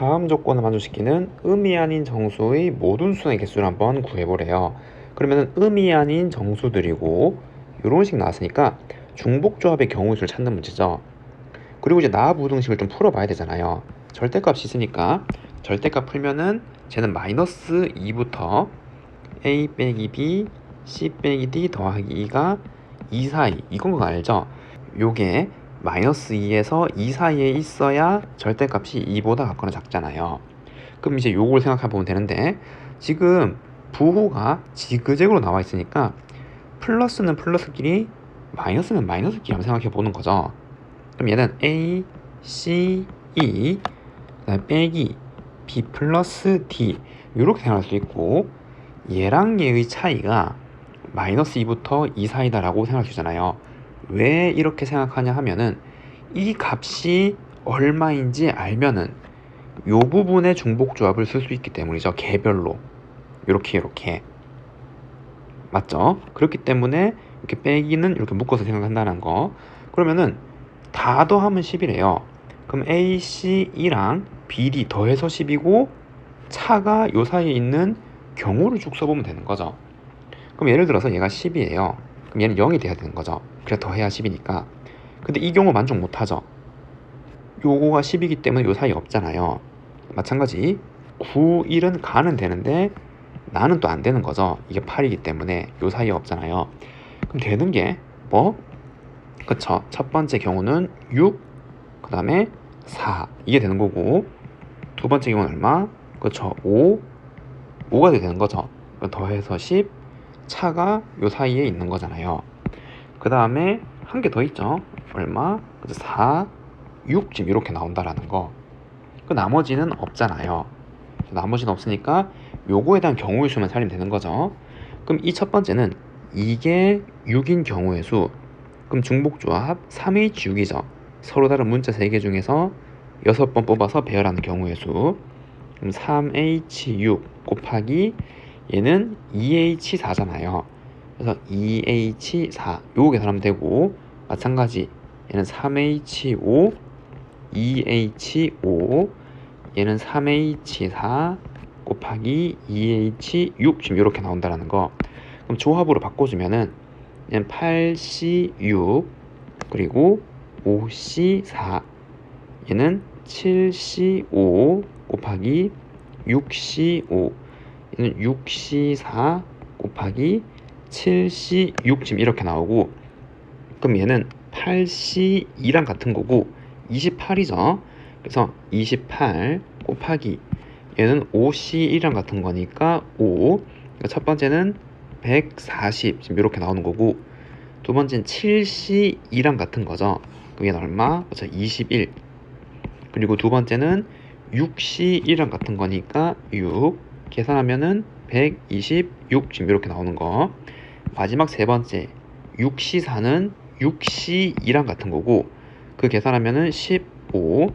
다음 조건을 만족시키는 음이 아닌 정수의 모든 수의 개수를 한번 구해보래요. 그러면 음이 아닌 정수들이고 이런 식 나왔으니까 중복조합의 경우수를 찾는 문제죠. 그리고 이제 나부등식을 좀 풀어봐야 되잖아요. 절대값이 있으니까 절대값 풀면은 쟤는 마이너스 2부터 a 빼기 b, c 빼기 d 더하기 2가 2 사이 이건 거 알죠? 요게 마이너스 2에서 2 사이에 있어야 절대값이 2보다 같거나 작잖아요. 그럼 이제 요걸 생각해 보면 되는데 지금 부호가 지그재그로 나와 있으니까 플러스는 플러스끼리 마이너스는 마이너스끼리 한번 생각해 보는 거죠. 그럼 얘는 a, c, e 그다음에 빼기 b 플러스 d 이렇게 생각할 수 있고 얘랑 얘의 차이가 마이너스 2부터 2 사이다라고 생각할 수 있잖아요. 왜 이렇게 생각하냐 하면은 이 값이 얼마인지 알면은 요 부분의 중복 조합을 쓸 수 있기 때문이죠. 개별로 이렇게 이렇게 맞죠? 그렇기 때문에 이렇게 빼기는 이렇게 묶어서 생각한다는 거. 그러면은 다 더하면 10이래요. 그럼 A, C, E랑 BD 더해서 10이고 차가 요 사이에 있는 경우를 쭉 써보면 되는 거죠. 그럼 예를 들어서 얘가 10이에요. 그럼 얘는 0이 돼야 되는 거죠. 그래 더해야 10이니까. 근데 이 경우 만족 못하죠. 요거가 10이기 때문에 요 사이에 없잖아요. 마찬가지 9, 1은 가는 되는데 나는 또 안 되는 거죠. 이게 8이기 때문에 요 사이에 없잖아요. 그럼 되는 게 뭐? 그쵸. 첫 번째 경우는 6, 그 다음에 4 이게 되는 거고 두 번째 경우는 얼마? 그쵸. 5, 5가 되는 거죠. 더해서 10, 차가 요 사이에 있는 거잖아요. 그 다음에 한 개 더 있죠. 얼마? 그래서 4, 6 지금 이렇게 나온다라는 거. 그 나머지는 없잖아요. 나머지는 없으니까 요거에 대한 경우의 수만 살리면 되는 거죠. 그럼 이 첫 번째는 이게 6인 경우의 수. 그럼 중복조합 3H6이죠. 서로 다른 문자 3개 중에서 6번 뽑아서 배열하는 경우의 수. 그럼 3H6 곱하기 얘는 2H4잖아요. 그래서 2H4 요거 계산하면 되고 마찬가지 얘는 3H5 2H5 얘는 3H4 곱하기 2H6 지금 이렇게 나온다는 거. 그럼 조합으로 바꿔주면은 얘는 8C6 그리고 5C4 얘는 7C5 곱하기 6C5 얘는 6C4 곱하기 7C6 지금 이렇게 나오고 그럼 얘는 8C2랑 같은 거고 28이죠. 그래서 28 곱하기 얘는 5C1이랑 같은 거니까 5. 그러니까 첫 번째는 140 지금 이렇게 나오는 거고 두 번째는 7C2랑 같은 거죠. 얘는 얼마? 그렇죠. 21. 그리고 두 번째는 6C1이랑 같은 거니까 6. 계산하면은 126 지금 이렇게 나오는 거. 마지막 세 번째 6C4는 6C2랑 같은 거고 그 계산하면은 15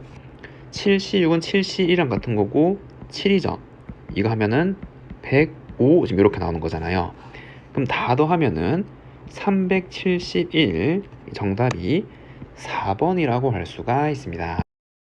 7C6은 7C1이랑 같은 거고 7이죠. 이거 하면은 105 지금 이렇게 나오는 거잖아요. 그럼 다 더하면은 371 정답이 4번이라고 할 수가 있습니다